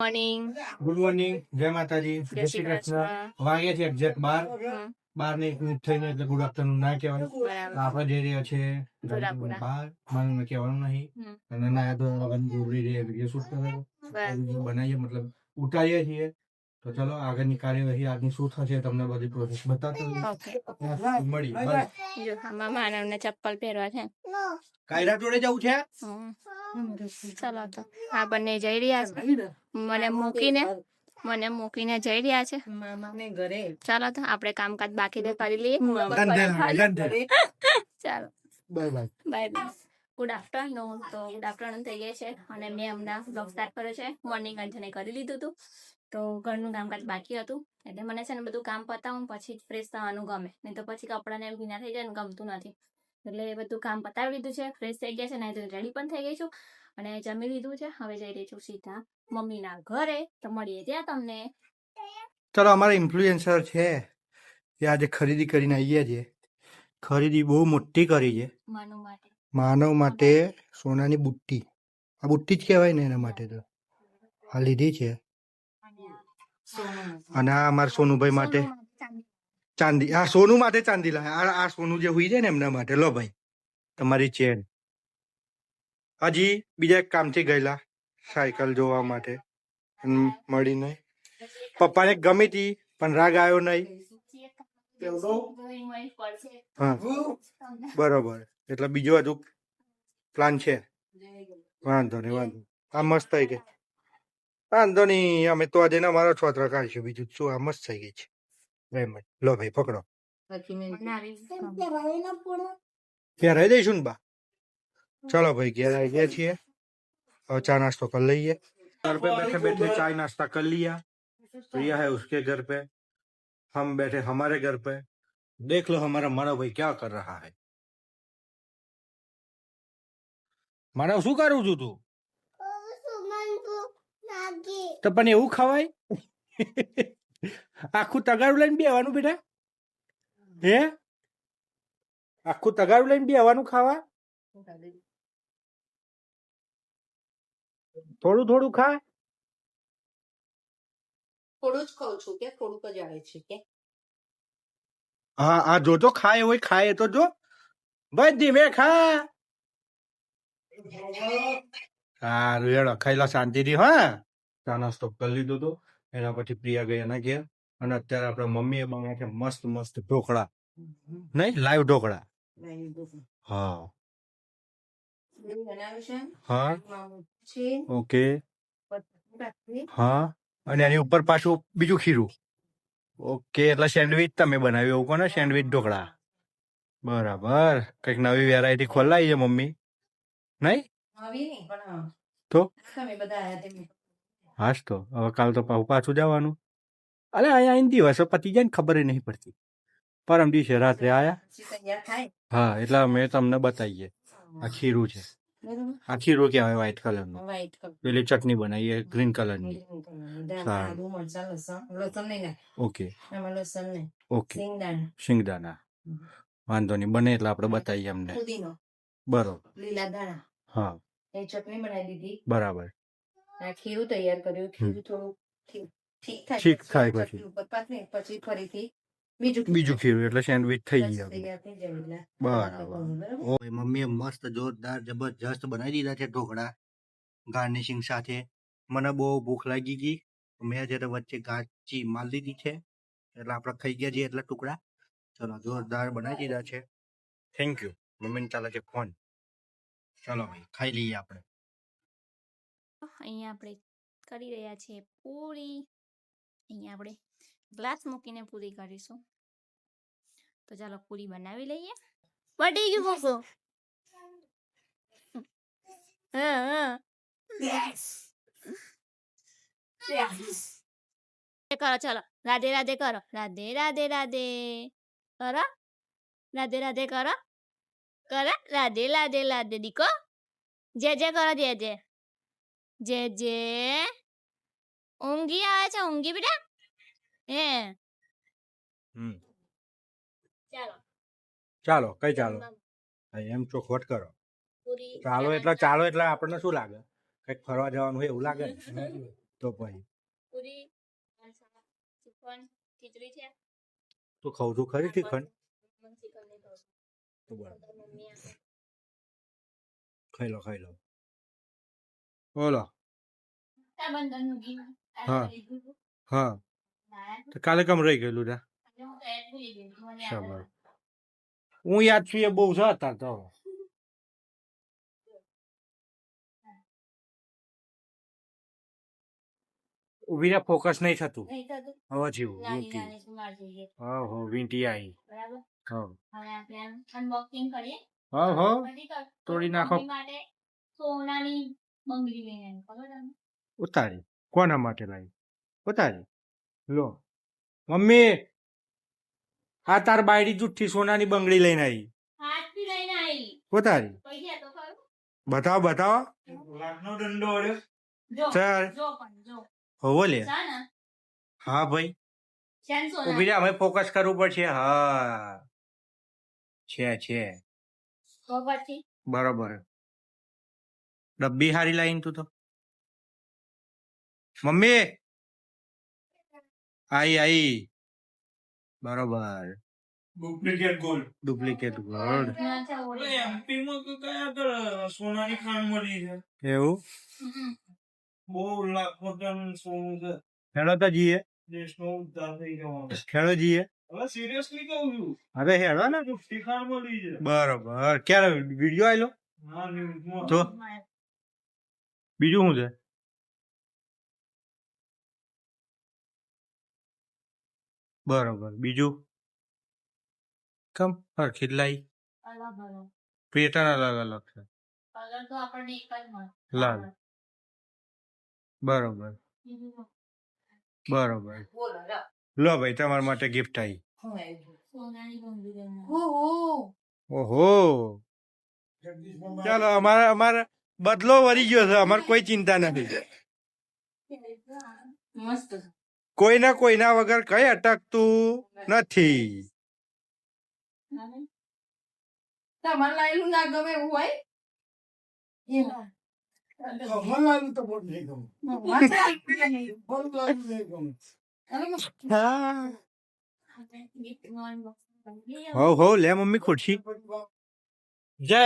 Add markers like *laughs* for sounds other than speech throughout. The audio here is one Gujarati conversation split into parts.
મોર્નિંગ ગુડ મોર્નિંગ જય માતાજી જય શ્રી કૃષ્ણ. વાગે છે એક્ઝેક્ટ બાર. બાર ને એક મિનિટ થઈને એટલે ગુડ આફ્ટરનૂન ના કહેવાય. આપણે જઈ રહ્યા છે. બહાર મારું કહેવાનું નહીં. અને ના તો ગોબરી રે વીડિયો શૂટ કરે. બનાવીએ મતલબ ઉતારીએ છીએ. તો ચલો આગળની કાર્યવાહી આજની શું થશે તમને બધી પ્રોસેસ બતાવતો મળી માનવને ચપ્પલ પહેરવા છે. કાયરા જોડે જવું છે. ચલો તો આ બંને જઈ રહ્યા છે. મને મૂકીને મને મૂકીને જઈ રહ્યા છે. મામાને ઘરે. ચાલો તો આપણે કામકાજ બાકી તો કરી લઈએ. ચાલો. Bye bye. Bye bye. Good afternoon તો ગુડ આફ્ટરનૂન થઈ ગયા છે. અને મેં હમણાં બ્લોગ સ્ટાર્ટ કર્યો છે. મોર્નિંગ અંજને કરી લીધું હતું તો ઘરનું કામકાજ બાકી હતું. એટલે મને છે ને બધું કામ પતાવું પછી ફ્રેશ થવાનું ગમે. નહીં તો પછી કપડાને એવું ભીના થઈ જાય ને ગમતું નથી. એટલે બધું કામ પતાવી લીધું છે ફ્રેશ થઈ ગયા છે ને રેડી પણ થઈ ગઈ છું. અને જમી લીધું છે હવે જઈ રહી છું સીધા મમ્મીના ઘરે. તો મળીએ ત્યાં તમને. ચલો અમારા ઇન્ફ્લુએન્સર છે એ આજે ખરીદી કરીને આવીએ છીએ ખરીદી બહુ મોટી કરી છે. માનવ માટે. માનવ માટે સોનાની બુટ્ટી. આ બુટ્ટી જ કહેવાય ને એના માટે તો. આ લીધી છે. અને આ અમારા સોનુભાઈ માટે ચાંદી આ સોનું માટે ચાંદી લાયા આ સોનું જે હોય છે ને એમના માટે. લો ભાઈ તમારી ચેન. હજી બીજા એક કામથી ગયેલા સાયકલ જોવા માટે. મળી નહીં. પપ્પાને ગમી હતી પણ રાગ આવ્યો નહીં. હા. બરોબર. એટલે બીજો હજુ પ્લાન છે. વાંધો નહીં વાંધો. આ મસ્ત થઈ ગઈ. વાંધો નહીં અમે તો આજે અમારો છોતરા કાઢીશું બીજું. શું આ મસ્ત થઈ ગઈ છે. રેમન્ડ લો ભાઈ પકડો પહેરાઈ દઈશું ને બા ચલો ભાઈ ઘેર આવી ગયા છીએ હવે ચા નાસ્તો कर લઈએ घर पे बैठे बैठे चाय नाश्ता कर लिया प्रिया है उसके घर पे हम बैठे हमारे घर पे देख लो हमारा मानव भाई क्या कर रहा है માનવ શું કરું છું તું તો પણ એવું ખવાય આખું તગારું લઈને બેવાનું બેટા હે આખું તગારું લઈને બેવાનું ખાવા થોડું થોડું ખા થોડું જ ખાઉં છું કે થોડુંક જ આવે છે કે હા આ જો તો ખાય હોય ખાય તો જો બસ ધીમે ખા સારું હેડો ખાઈલા શાંતિથી હા ચા નાસ્તો કરી લીધો તો એના પછી પ્રિયા ગયા ના ઘેર અને અત્યારે આપણે મમ્મીએ બનાવ્યા છે મસ્ત મસ્ત ઢોકળા. નહીં લાઈવ ઢોકળા. હા. હા. ઓકે. હા. અને એની ઉપર પાછું બીજું ખીરું. ઓકે એટલે સેન્ડવિચ તમે બનાવ્યું એવું કોને? સેન્ડવિચ ઢોકળા. બરાબર. કંઈક નવી વેરાયટી ખોલાવી છે મમ્મી. નહીં? તો? હાશ તો. હવે કાલ તો પાછું જવાનું. અરે અહીંયા આવીને દિવસો પતી જાય ને ખબર નહીં પડતી. પરમ દિવસે રાત્રે આયા. હા એટલે અમે તમને બતાવીએ. આ ખીરું છે. આ ખીરું કહેવાય વ્હાઈટ કલરનું પેલી ચટણી બનાવીએ ગ્રીન કલરની ની. સારું. આદુ મરચાં લસણ લસણ નહીં નાખ. ઓકે. ઓકે. શિંગદાણા. વાંધો નહીં બને એટલે આપણે બતાવીએ અમને. બરોબર. લીલા દાણા. હા. એ ચટણી બનાવી દીધી. બરાબર. આ ખીરું તૈયાર કર્યું. ખીરું થોડું ઠીક થાય પછી. પછી. ફરીથી બીજું બીજું ખીરું એટલે સેન્ડવિચ થઈ ગયું બરાબર. બરાબર? મમ્મીએ મસ્ત જોરદાર જબરજસ્ત બનાવી દીધા છે ઢોકળા ગાર્નિશિંગ સાથે. મને બહુ ભૂખ લાગી ગઈ. મેં જયારે વચ્ચે ગાચી માલ દીધી છે. એટલે આપણે ખાઈ ગયા છીએ એટલા ટુકડા. ચલો જોરદાર બનાવી દીધા છે. થેન્ક યુ મમ્મીને ચાલે છે ફોન ચલો ભાઈ ખાઈ લઈએ આપણે. અહીંયા આપણે કરી રહ્યા છીએ પૂરી. અહીંયા આપણે ગ્લાસ મૂકીને પૂરી કરીશું. તો ચાલો પૂરી બનાવી લઈએ. પડી ગયું હા કરો ચાલો. રાધે રાધે કરો. રાધે રાધે રાધે. કરો. રાધે રાધે કરો. કરો. રાધે રાધે રાધે. દીકો. જે જે કરો જે જે. જે જે. ઊંઘી આવે છે ઊંઘી બેટા હે હમ ચાલો ચાલો કઈ ચાલો એમ ચોખવટ કરો. ચાલો એટલે ચાલો એટલે આપણને શું લાગે? કંઈક ફરવા જવાનું હોય એવું લાગે *laughs* તો પછી. પૂરી ખીચડી છે. તો ખાવ છું ખરી શ્રીખંડ. ખાઈ લો ખાઈ લો. બોલો. હા. હા. તો કાલે કમ રહી ગયેલું તા હું યાદ. હતું. હું છું એ બહુ છે અત્યારે તો. ઊભી ફોકસ નહીં થતું. હવા જેવું વિંટી જોઈએ. હો વીંટી આવી હા. હો. હો. હો તોડી નાખો. સોનાની બંગડી લઈને? ઉતારી. કોના માટે લાવી? ઉતારી. લો. મમ્મી! આ તાર બાયડી જુઠ્ઠી સોનાની બંગડી લઈને આવી. ઉતારી. પૈસા તો ખરું? બતાવો બતાવો. લાખનો દંડો ચાલ. હોવો લે. હા ભાઈ? ઊભી અમે ફોકસ કરવું પડશે. હા. છે છે. બરોબર. ડબ્બી હારી લાઈન તું તો. મમ્મી! આઈ આઈ. બરોબર. Duplicate gold. Duplicate gold. MP માં કયા આગળ સોનાની ખાણ મળી છે. એવું? બહુ લાખ ટન સોનું છે. હેડો તો જઈએ દેશનો ઉદ્ધાર થઈ જવાનો હેડો જઈએ હવે સિરિયસલી કહું છું. હવે હેડો ને. મુફ્તી ખાણ મળી છે. બરોબર. ક્યારે વીડિયો આવેલો હા ન્યૂઝમાં. તો? બીજું શું છે? બરોબર બીજું કમ હરખી લાઈ અલગ અલગ. પેટર્ન અલગ અલગ છે કલર તો. લાલ. બરોબર બરોબર લો. ભાઈ, તમારા માટે ગિફ્ટ આવી. ઓહો. ચાલો, અમારે અમારે બદલો વળી ગયો છે અમારે કોઈ ચિંતા નથી મસ્ત કોઈના કોઈના વગર કઈ અટકતું નથી. ના ગમે એવું હોય. હો હો. લે મમ્મી ખુરશી. જય.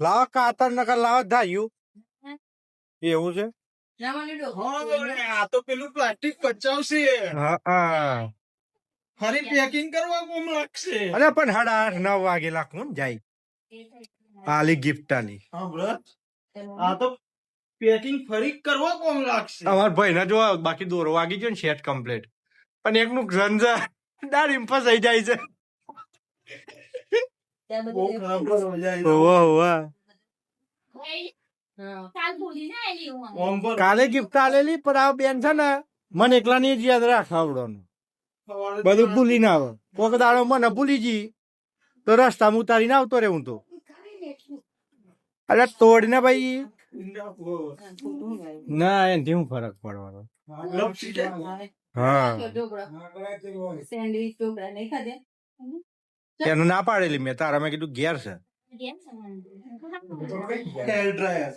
લાવો કાતર નગર લાવ ધાયું એવું છે? આ તો પેલું પ્લાસ્ટિક પચાવશે. હા હા. ફરી પેકિંગ કરવા કોમ લાગશે અરે પણ સાડા આઠ નવ વાગે લાખું જાય. આલી ગિફ્ટ આલી આ તો પેકિંગ ફરી કરવા કોમ લાગશે અમાર ભાઈ ને જો બાકી દોરો વાગી ગયો ને શેટ કમ્પ્લીટ પણ એકનું દાર દાઢી ફસાઈ જાય છે. ઓહ ખરાબ કરવા જાય હોવા હોવા ભાઈ, કાલ ના ગિફ્ટ આલેલી પણ આ બેન છે ને મને એકલાની જ યાદ રાખવડવાનું સવારે બધું ભૂલી ના આવે. કોક દાડો મને ભૂલી જઈ તો રસ્તામાં ઉતારીને આવતો રે હું તો. અરે તોડ ને ભાઈ. ના એનાથી હું ફરક પડવાનો. હા. એનું ના પાડેલી મેં તારા મેં કીધું ઘેર છે. Hair dryer.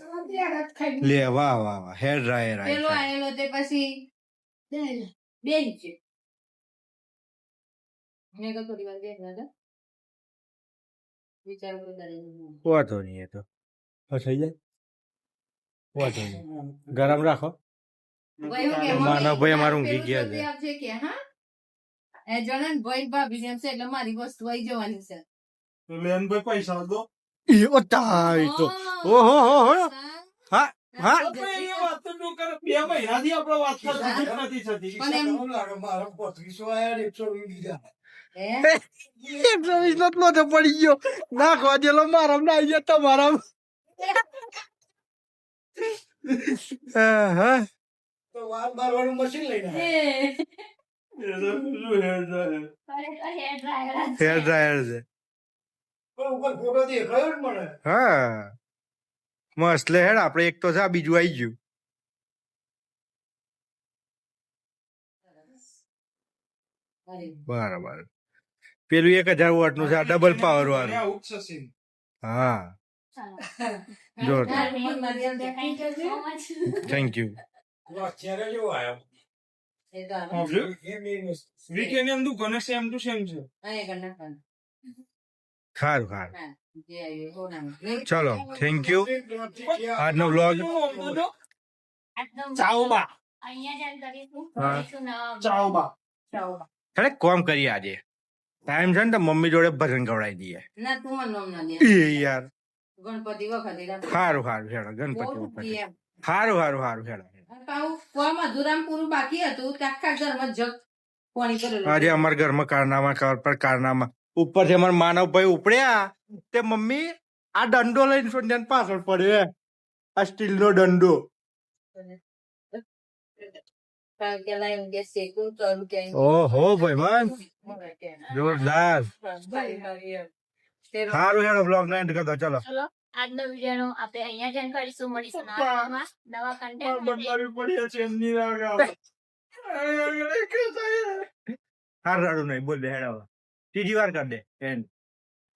લે વાહ વાહ વાહ. હેર ડ્રાયર પેલો આયેલો તે પછી બેન છે. મેં તો થોડી વાર બેન રાજા વિચાર વાંધો નહીં એ તો. થઈ જાય. વાંધો નહીં. ગરમ રાખો. માનવભાઈ અમારે ઊંઘી ગયા છે. છે કે હા? એ જણન ભાઈ ભાભી જેમ છે એટલે મારી વસ્તુ આવી જવાની છે. લેનભાઈ પૈસા દો. ઈ ઓ તો. ઓહો હો હો હા. હા તો એ વાત તો ન કરે. બે મહિનાથી આપણે વાત કરતા જ નથી થતી. પણ એમ હે? એકસો વીસ નો લોચો પડી ગયો. નાખવા જેલો મારા ના આવી તમારા હા. તો જ છે. હેર ડ્રાયર છે. હા મસ્ત લે હેડ આપણે એક તો છે આ બીજું આવી ગયું બરાબર પેલું એક હજાર વોટનું છે આ ડબલ પાવર વાળું. હા જોરદાર. Thank you? વીકેન્ડ એમ તું ગણેશ સેમ ટુ સેમ છે. સારું સારું. ચલો થેન્ક યુ આજનો બ્લોગ. અરે કોમ કરીએ આજે. ટાઈમ છે ને તો મમ્મી જોડે ભજન ગવડાવી દઈએ. ના તું મને નામ ના દે. એ યાર. ગણપતિ વખતે સારું સારું હેડો ગણપતિ બહુ સારું સારું સારું હેડો. આજે અમારા ઘરમાં કારનામા કર પર કારનામા ઉપરથી અમારા માનવભાઈ ઉપડ્યા તે મમ્મી આ દંડો લઈને સોન્યાને પાછળ પડ્યો આ આ સ્ટીલનો દંડો. ઓહો ભાઈ જોરદાર. સારું હેડો બ્લોગ ના એન્ડ કરતો ચલો. આજનો વીડિયો આપણે અહીંયા જ એન્ડ કરીશું. મળીશું નવા કન્ટેન્ટ. પડ્યા છે એમની રાગ હાર રાડું નહીં બોલ હેડાવા હેડો. ત્રીજી વાર કરી દે. એન્ડ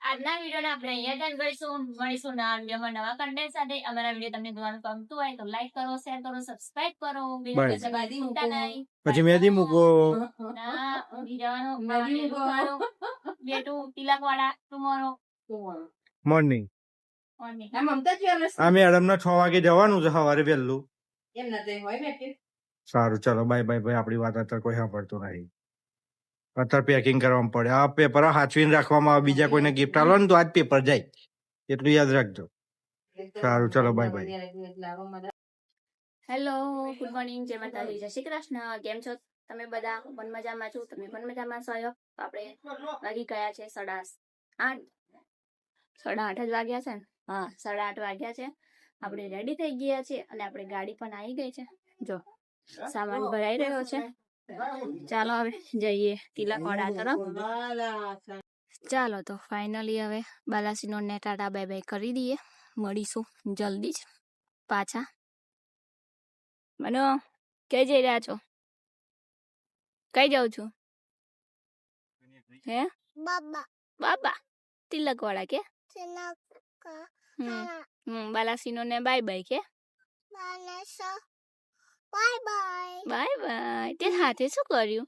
આજના વીડિયો આપણે અહીંયા જ કરીશું. મળીશું નવા વિડીયોમાં નવા કન્ટેન્ટ સાથે. અમારા વીડિયો તમને જોવાનું ગમતું હોય તો લાઈક કરો શેર કરો સબસ્ક્રાઇબ કરો. પછી મેદી મૂકો. ના મૂકો. બેટું તિલક વાળા ટુમોરો મોર્નિંગ અમે આ મમતા જ વ્યવસ્થિત. આ મેડમ ના છ વાગે જવાનું છે સવારે વહેલું. એમ ના તે હોય ને કે સારું ચલો બાય બાય ભાઈ આપણી વાત અત્યારે કોઈ સાંભળતું નહીં. અત્યારે પેકિંગ કરવામાં પડે. આ પેપર હાચવીને રાખવામાં આવે બીજા કોઈને ગિફ્ટ આલો ને તો આજ પેપર જાય. એટલું યાદ રાખજો. સારું, ચલો, બાય મારા હેલો ગુડ મોર્નિંગ જય માતાજી જય શ્રી કૃષ્ણ. કેમ છો? તમે બધા પણ મજામાં છો? તમે પણ મજામાં છો? આપણે વાગી ગયા છે સાડા આઠ. સાડા આઠ જ વાગ્યા છે ને? હા સાડા આઠ વાગ્યા છે. આપણે રેડી થઈ ગયા છે અને આપણે ગાડી પણ આવી ગઈ છે. જો સામાન ભરાઈ રહ્યો છે. ચાલો હવે જઈએ તિલકવાડા તરફ. ચાલો તો ફાઇનલી હવે બાલાસીનો ને ટાટા બાય બાય કરી દઈએ. મળીશું જલ્દી જ પાછા. મનો ક્યાં જઈ રહ્યા છો? કઈ જાઉં છું? હે? બાબા. બાબા? તિલકવાળા કે? હમ. હમ. બાલાસીનો ને બાય બાય કે બાય બાય બાય બાય તે હાથે શું કર્યું?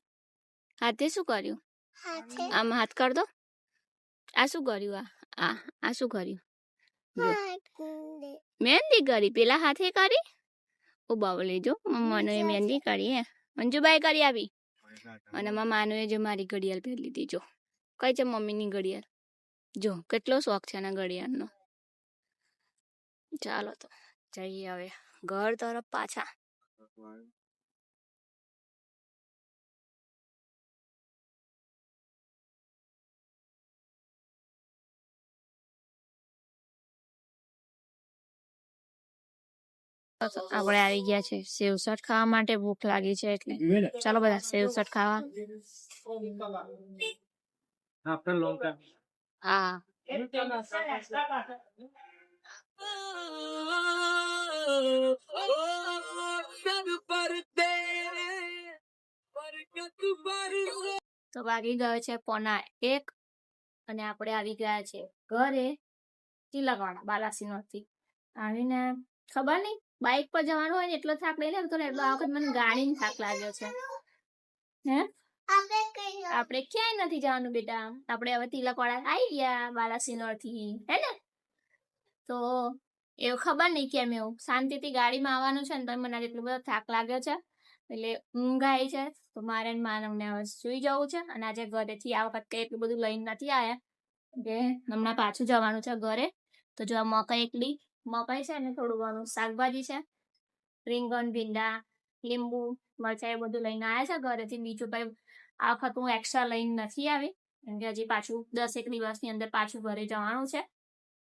હાથે શું કર્યું? હાથે? આમ હાથ કર દો. આ શું કર્યું? આ આ આ શું કર્યું? મહેંદી કરી. પેલા હાથે કરી? ઓ બાવલે લેજો. મમ્માનો એ મહેંદી કરી હે. મંજુબાઈ કરી આવી. અને મારા માનુએ જો મારી ઘડિયાળ પહેરી લીધી. જો. કઈ છે મમ્મીની ઘડિયાળ? જો કેટલો શોખ છે એના ઘડિયાળનો. ચાલો તો જઈએ હવે ઘર તરફ પાછા. તો આપણે આવી ગયા છે. સેવસટ ખાવા માટે ભૂખ લાગી છે એટલે. ચાલો બધા સેવસટ ખાવા. હા. તો વાગી ગયો છે પોના એક અને આપણે આવી ગયા છે ઘરે તિલકવાડા બાલાસી નથી આવીને ખબર નહીં બાઇક પર જવાનું હોય ને એટલો થાક લઈ લેતો ને એટલો આ વખત મને ગાડીને થાક લાગ્યો છે. હે? આપણે ક્યાંય નથી જવાનું બેટા. આપણે હવે તિલકવાડા આવી ગયા બાલાસિનોરથી હે ને? તો એવું ખબર નહીં કેમ એવું. શાંતિથી ગાડીમાં આવવાનું છે ને તો મને એટલો બધો થાક લાગ્યો છે. એટલે ઊંઘ આવી છે, તો મારે માનવને હવે સુઈ જવું છે અને આજે ઘરેથી આ વખત કંઈ એટલું બધું લઈને નથી આવ્યા. કે હમણાં પાછું જવાનું છે ઘરે. તો જો આ મકાઈ એકલી મકાઈ છે ને થોડું ઘણું શાકભાજી છે, રીંગણ, ભીંડા, લીંબુ, મરચાં એ બધું લઈને આવ્યા છે ઘરેથી. બીજું કઈ આ વખત હું એક્સ્ટ્રા લઈને નથી આવી. કેમ કે હજી પાછું દસેક દિવસની અંદર પાછું ઘરે જવાનું છે.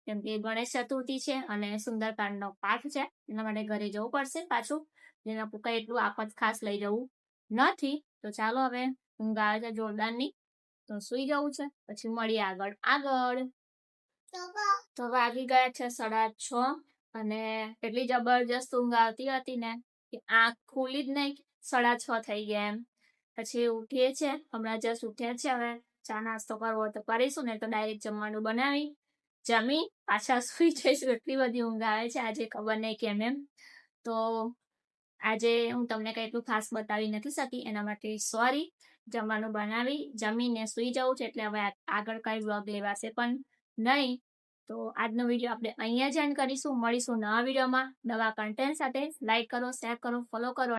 કેમ કે ગણેશ ચતુર્થી છે અને સુંદરકાંડનો પાઠ છે. એના માટે ઘરે જવું પડશે પાછું. જેના કઈ એટલું આફત ખાસ લઈ જવું નથી. તો ચાલો હવે ઊંઘ આવે છે જોરદારની. તો સુઈ જવું છે. પછી મળીએ આગળ. આગળ. તો વાગી ગયા છે સાડા છ અને એટલી જબરજસ્ત ઊંઘ આવતી હતી ને કે આંખ ખુલી જ નહીં. સાડા છ થઈ ગયા એમ. પછી ઉઠીએ છે. હમણાં જસ્ટ ઉઠ્યા છે. હવે ચા નાસ્તો કરવો તો કરીશું ને તો ડાયરેક્ટ જમવાનું બનાવી જમી પાછા સુઈ જઈશું. એટલી બધી ઊંઘ આવે છે. આજે ખબર નહીં કેમ એમ. તો આજે હું તમને કંઈ એટલું ખાસ બતાવી નથી શકી. એના માટે સોરી. જમવાનું બનાવી, જમીને સુઈ જવું છે. એટલે હવે આગળ કઈ વ્લોગ લેવાશે પણ નહીં. તો આજનો વીડિયો આપણે અહીંયા જ એન્ડ કરીશું. મળીશું નવા વિડીયોમાં. નવા કન્ટેન્ટ સાથે. લાઈક કરો શેર કરો ફોલો કરો.